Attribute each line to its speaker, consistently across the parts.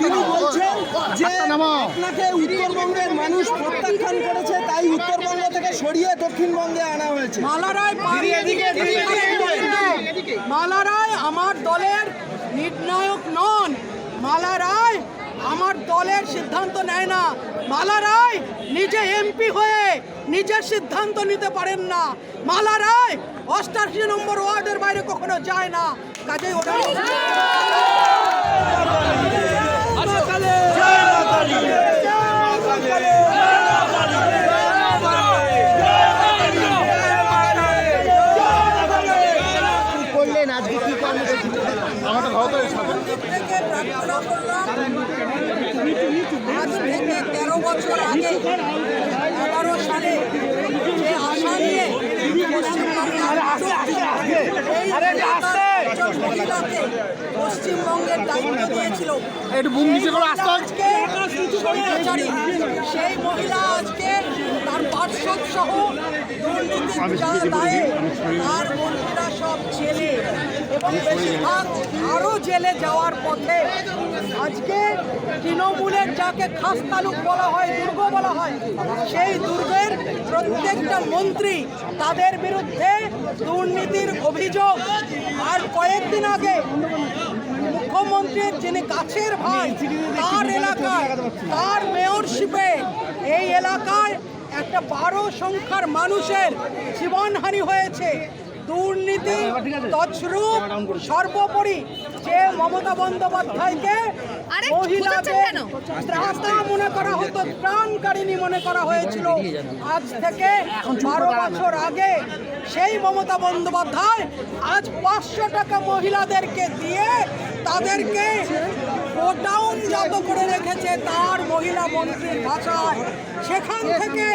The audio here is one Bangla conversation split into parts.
Speaker 1: তিনি বলছেন যে আপনাকে উত্তরবঙ্গের মানুষ প্রত্যাখ্যান করেছে তাই উত্তরবঙ্গ থেকে সরিয়ে দক্ষিণবঙ্গে আনা হয়েছে।
Speaker 2: মালারায় মালারায় আমার দলের নির্ণায়ক নন। মালারায় আমার দলের সিদ্ধান্ত নেয় না। মালারায় নিজে এমপি হয়ে নিজের সিদ্ধান্ত নিতে পারেন না। মালারায় অষ্টাশি নম্বর ওয়ার্ডের বাইরে কখনো যায় না। কাজেই ওটা থেকে প্রার্থনা আজ থেকে তেরো বছর আগে মহিলাকে পশ্চিমবঙ্গের দায়িত্ব দিয়েছিল। আজকে সেই মহিলা আজকে তার পার্শ্বদ সহ দুর্নীতির দায়ে তার মন্ত্রীরা সব জেলে এবং বেশিরভাগ আরও জেলে যাওয়ার পথে আজকে তৃণমূলের যাকে খাস তালুক বলা হয় দুর্গ বলা হয় সেই দুর্গের প্রত্যেকটা মন্ত্রী তাদের বিরুদ্ধে দুর্নীতির অভিযোগ আর কয়েকদিন আগে মুখ্যমন্ত্রীর যিনি কাছের ভাই, তার এলাকায়, তার মেয়রশিপে এই এলাকায় একটা বারো সংখ্যার মানুষের জীবনহানি হয়েছে। দুর্নীতি তছরূপ সর্বোপরি যে মমতা বন্দ্যোপাধ্যায়কে মহিলাদের ত্রাতা মনে করা হতো ত্রাণকারিণী মনে করা হয়েছিল। আজ থেকে বারো বছর আগে সেই মমতা বন্দ্যোপাধ্যায় আজ পাঁচশো টাকা মহিলাদেরকে দিয়ে তাদেরকে গোডাউন করে রেখেছে তার মহিলা মন্ত্রীর ভাষায়। সেখান থেকে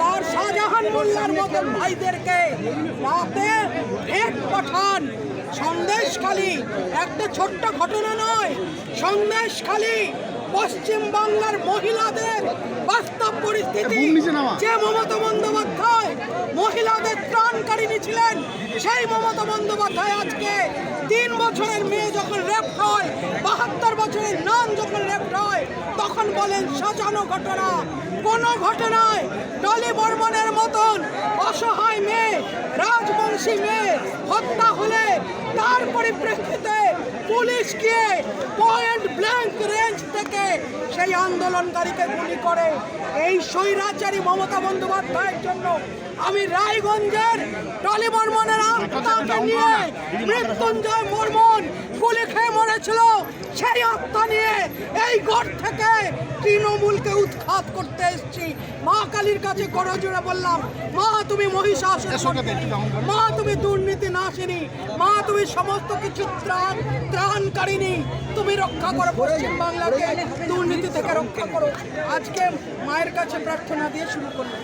Speaker 2: তার শাহজাহান মোল্লার মতন ভাইদেরকে রাতে ভেট পাঠান। সন্দেশখালী একটা ছোট্ট ঘটনা নয় সন্দেশখালী পশ্চিম বাংলার মহিলাদের বাস্তব পরিস্থিতি। যে মমতা বন্দ্যোপাধ্যায় মহিলাদের ত্রাণকারিণী ছিলেন সেই মমতা বন্দ্যোপাধ্যায় আজকে তিন রেপ হয় বাহাত্তর বছরের নাম যখন লেফট হয় তখন বলেন সাজানো ঘটনা। কোনো ঘটনায় ডলি বর্মনের মতন অসহায় মেয়ে, রাজবংশী মেয়ে হত্যা হলে তার পরিপ্রেক্ষিতে পুলিশ গিয়ে পয়েন্ট ব্ল্যাঙ্ক রেঞ্জ থেকে সেই আন্দোলনকারীকে গুলি করে এই স্বৈরাচারী মমতা বন্দ্যোপাধ্যায়ের জন্য আমি রায়গঞ্জের টলি বর্মনের আত্মাকে নিয়ে মৃত্যুঞ্জয় বর্মন গুলি খেয়ে মরেছিল। সেই আত্মা নিয়ে এই ঘর থেকে তৃণমূলকে উৎখাত করতে এসেছি। মা কালীর কাছে করজোড়ে বললাম মা তুমি মহিষাসুর মা তুমি দুর্নীতি নাশিনী। মা তুমি সমস্ত কিছু ত্রাণ ত্রাণকারিণী। তুমি রক্ষা করো পশ্চিম বাংলাকে। দুর্নীতি থেকে রক্ষা করো। আজকে মায়ের কাছে প্রার্থনা দিয়ে শুরু করলাম।